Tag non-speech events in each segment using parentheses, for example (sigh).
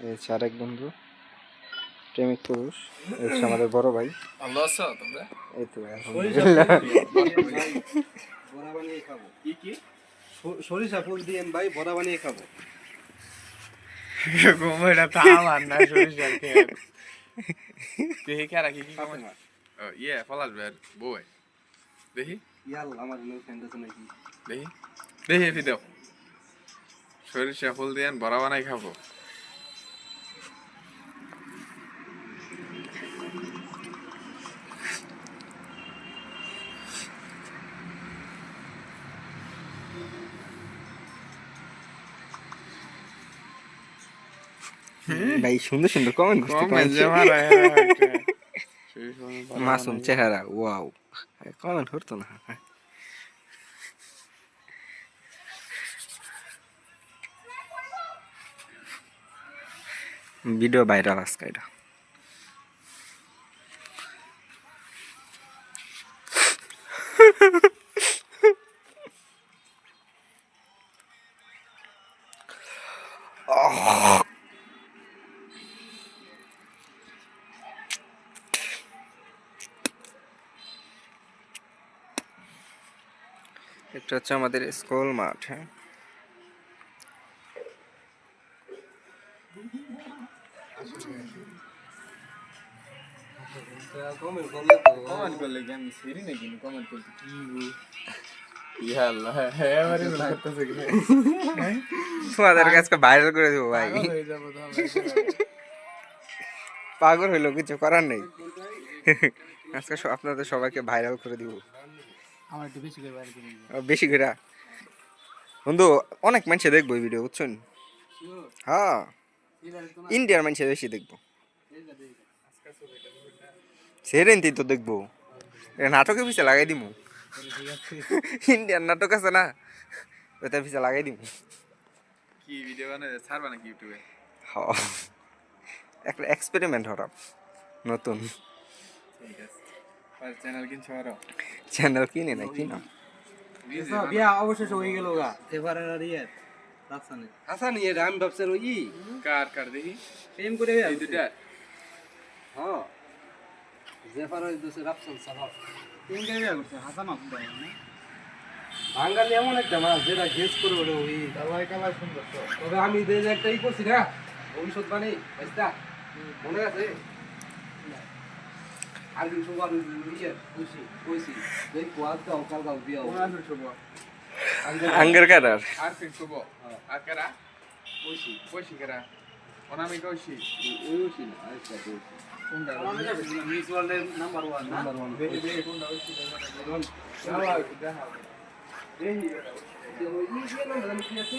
এই হচ্ছে আরেক বন্ধু প্রেমিক পুরুষ এই হচ্ছে আমাদের বড় ভাই। ভালো আছো তোমরা? এই তো আলহামদুলিল্লাহ (laughs) বড়া বানিয়ে খাব। কি কি? স- সরিষা ফুল দিয়ে ভাই বড়া বানিয়ে খাব। এটা তো আমার না সরিষার খেয়ে। (laughs) দেখি কারা কি কি কমেন্ট ইয়ে পলাশ ভাইয়ের বই দেখি। ইয়াল আমার নো ফ্রেন্ড আছে নাকি? দেখি। দেখি ভিডিও সরিষা ফুল দিয়ে বড়া বানাই খাব। ভাই সুন্দর সুন্দর কমেন্ট করতে কমেন্ট যে কমেন্ট মারা সরিষা ফুল বড়া মাসুম চেহারা ওয়াও কমেন্ট করতো না। ভিডিও ভাইরাল আজকে এটা। হচ্ছে আমাদের স্কুল মাঠ হ্যাঁ। ভাইরাল করে দেবো ভাই। পাগল হইল, কিছু করার নেই। আজকে আপনাদের সবাইকে ভাইরাল করে দিব। আমার একটু বেশি করে বেশি বন্ধু অনেক মানুষে দেখব এই ভিডিও বুঝছেন? হ্যাঁ। ইন্ডিয়ার মানুষে বেশি দেখব। সেরেন্তি তো দেখব। নাটকে পিছিয়ে লাগাই দিমু। ইন্ডিয়ান নাটক আছে না ওটা পিছিয়ে লাগাই দিমু। কি ভিডিও বানাবে ছাড়বা নাকি ইউটিউবে হ। একটা এক্সপেরিমেন্ট হঠাৎ নতুন। ঠিক আছে। চ্যানেল কিনছো আরও? চ্যানেল কিনে না কিনা। বিয়া অবশেষে হয়ে গেল গা। এবারে আর রাফসানে হাসান আমি ভাবছি ওই ই? কার কার দেখি? প্রেম করে এই দুটা হ্যাঁ। জেফার ওই দোষে রাফসান সাহাব তিন কে বিয়া করছে হাসান আব্দুল বাঙালি এমন একটা মাছ যেটা গেস করে ওঠে ওই কালাই কালাই সুন্দর তো। তবে আমি যে যে একটা ই করছি না ভবিষ্যৎ বাণী বুঝতা মনে আছে? আর কিছু আর ইয়ে কইছি কইছি এই কোয়াল তো কাল কাল বিয়া কোন আছে শুভ আঙ্গের কারার আর ফির শুভ আর কারা কইছি কইছি কারা অনামি কইছি ওই কইছি না আচ্ছা কইছি কোনটা মিস ওয়ার্ল্ডের নাম্বার 1 নাম্বার 1 দেখি দেখি কোনটা কইছি দেখা দেখা দেখি ওই ই যে নাম্বার আমি কি আছে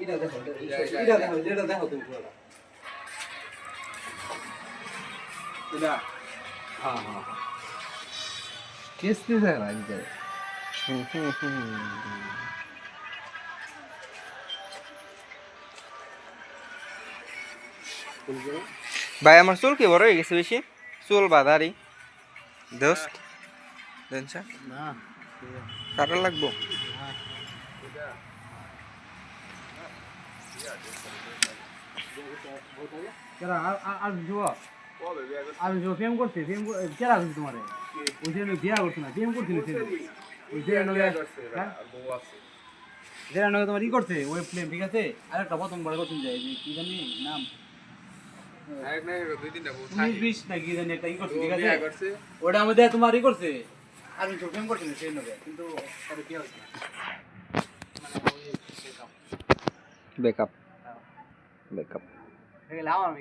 এটা দেখো এটা দেখো এটা দেখো ভাই আমার চুল কি বড় হয়ে গেছে বেশি? চুল বাঁধারি। দোস্ত না। কাটা লাগবো? করছে তোমারে? ওই বিয়া না ওই যে নগে হ্যাঁ? আর বউ আছে। যেটা নগে তোমার ই করছে ওই ফ্লেম ঠিক আছে? আর একটা প্রথম বড় করতে যায় যে কি জানি নাম? এক না দুই তিনটা বউ উনিশ থাকে। বিশ না কি জানি একটা ই করছে ঠিক আছে? ওটা আমাদের তোমার ই করছে। ভিডিও ফেম করতে না সেই নগে কিন্তু পরে কি হচ্ছে না মানে বেকআপ এগুলো আমার আমি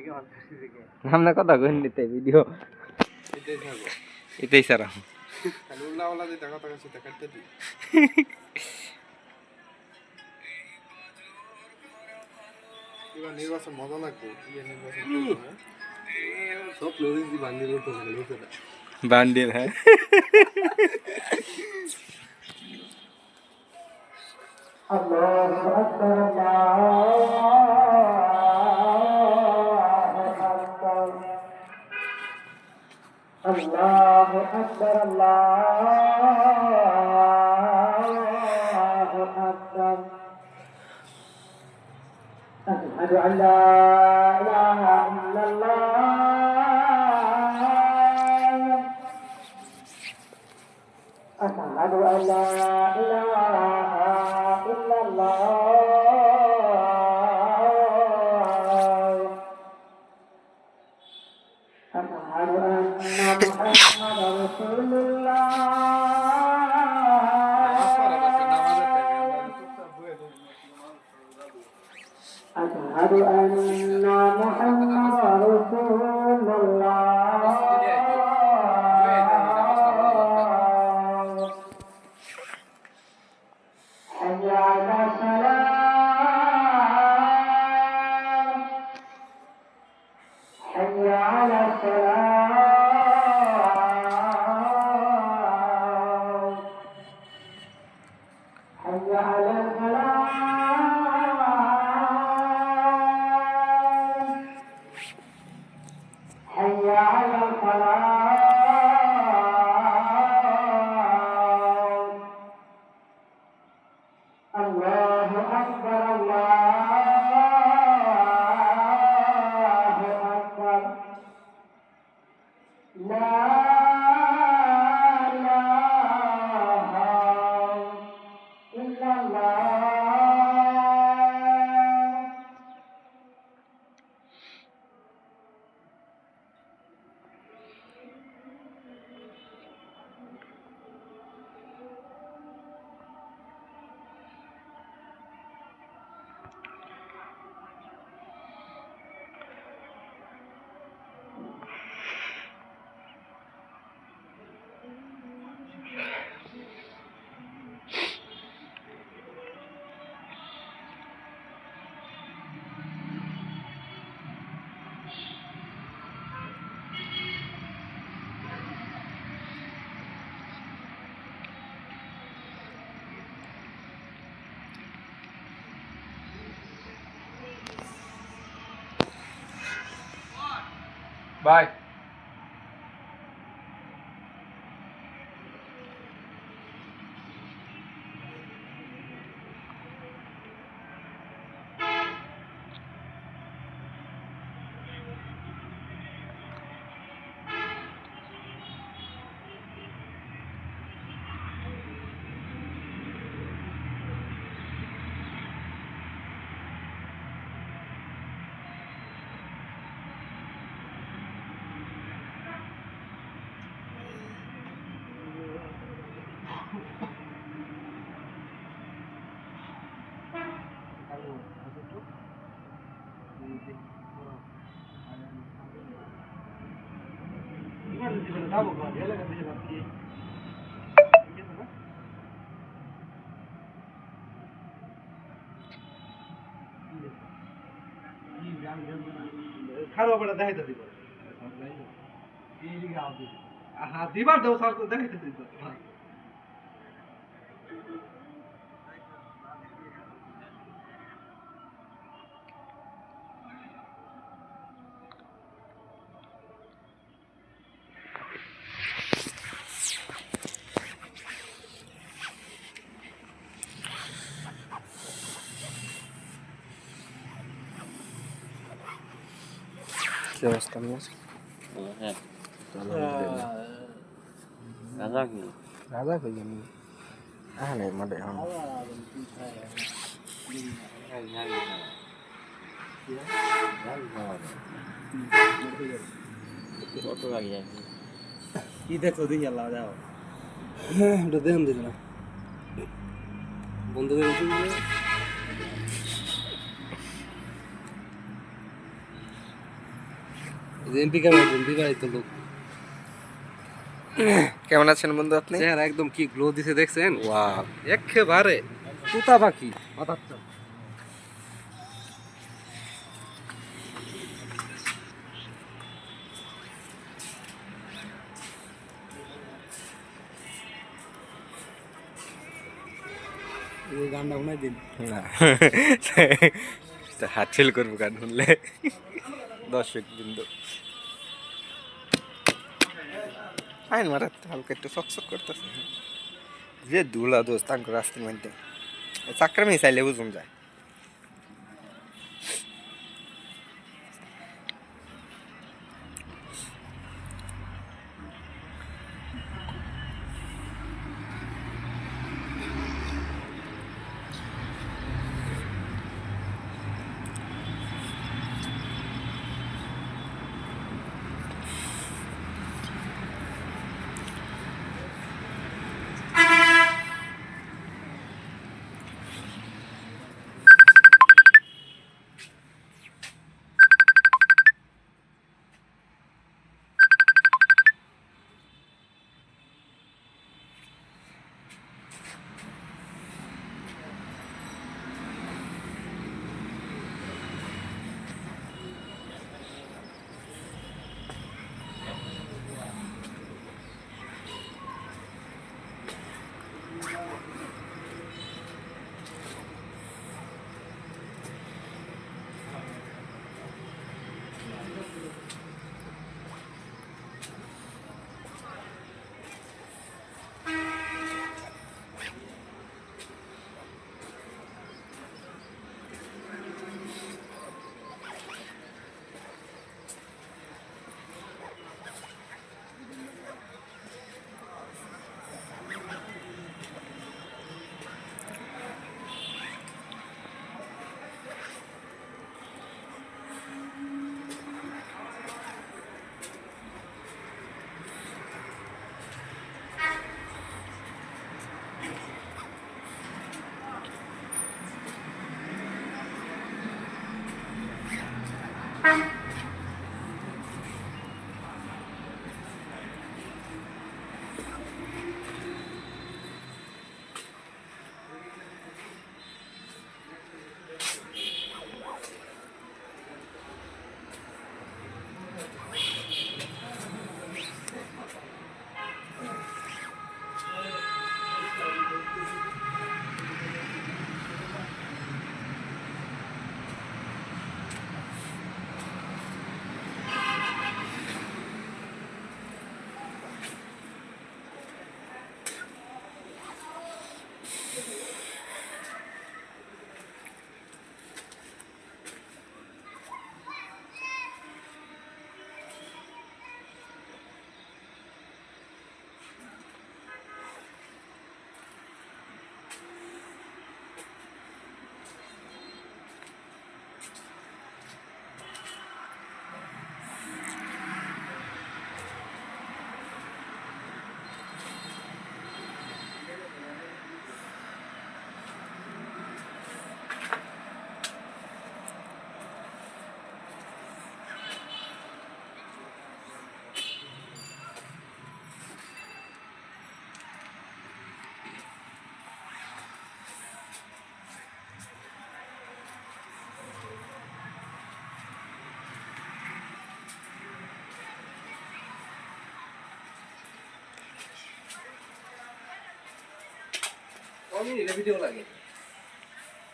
কথা কই নিতে ভিডিও এটাই সারা নির্বাচন মজা লাগবে ইয়ে? সব করতে হবে লোকেরা। বান্ডিল হ্যাঁ। আল্লাহু আকবার আল্লাহু আকবার। আশহাদু আল্লা أشهد أن لا إله বাই খারাপ বেড়া দেখাইতে দিব হ্যাঁ দিবার দেও স্যার তো দেখাইতে দিব কি অবস্থা নিয়ে রাজা কই জানি হ্যাঁ নে মাঠে এখন কি দেখছ দেখি আল্লাহ যাও হ্যাঁ ওটা দেন দিল না বন্ধ করে দিচ্ছি এমপি কেমন এমপি লোক। কেমন আছেন বন্ধু আপনি? একদম কি গ্লো দিছে দেখছেন? ওয়াও একেবারে তুতা পাখি গানটা শোনাই দিন। (laughs) হাত ফেল করব গান শুনলে। দর্শক বিন্দু আইন মারাতে হালকা একটু চকচক করতেছে। যে দুলা দোষ তাঙ্ক রাস্তার মধ্যে চাকরামি চাইলে বুঝুন যায়।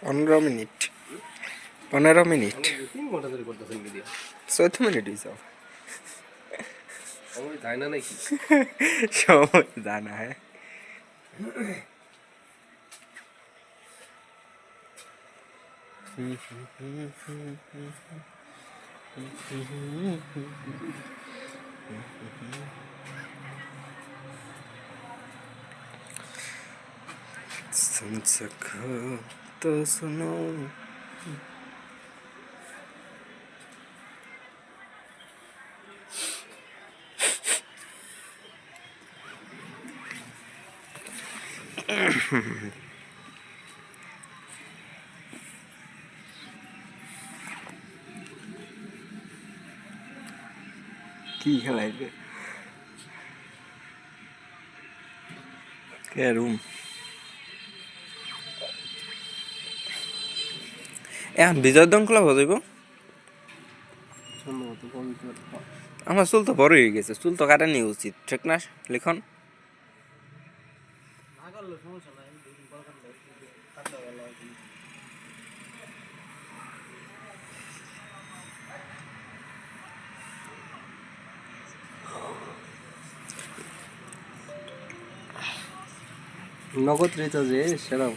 পনেরো মিনিট পনেরো মিনিট তিন ঘণ্টা ধরে করতেছেন ভিডিও চৌদ্দ মিনিট হয়েছে আমার যায় না নাকি সময় জানা হ্যাঁ सुन सको तो सुनो কি খেলাইবে কে এখন বিজয় দং খোলা আমার চুল তো বড় হয়ে গেছে, চুল তো কাটা নিয়ে উচিত, ঠিক না, লিখন। নগদ রিচার্জে সেরা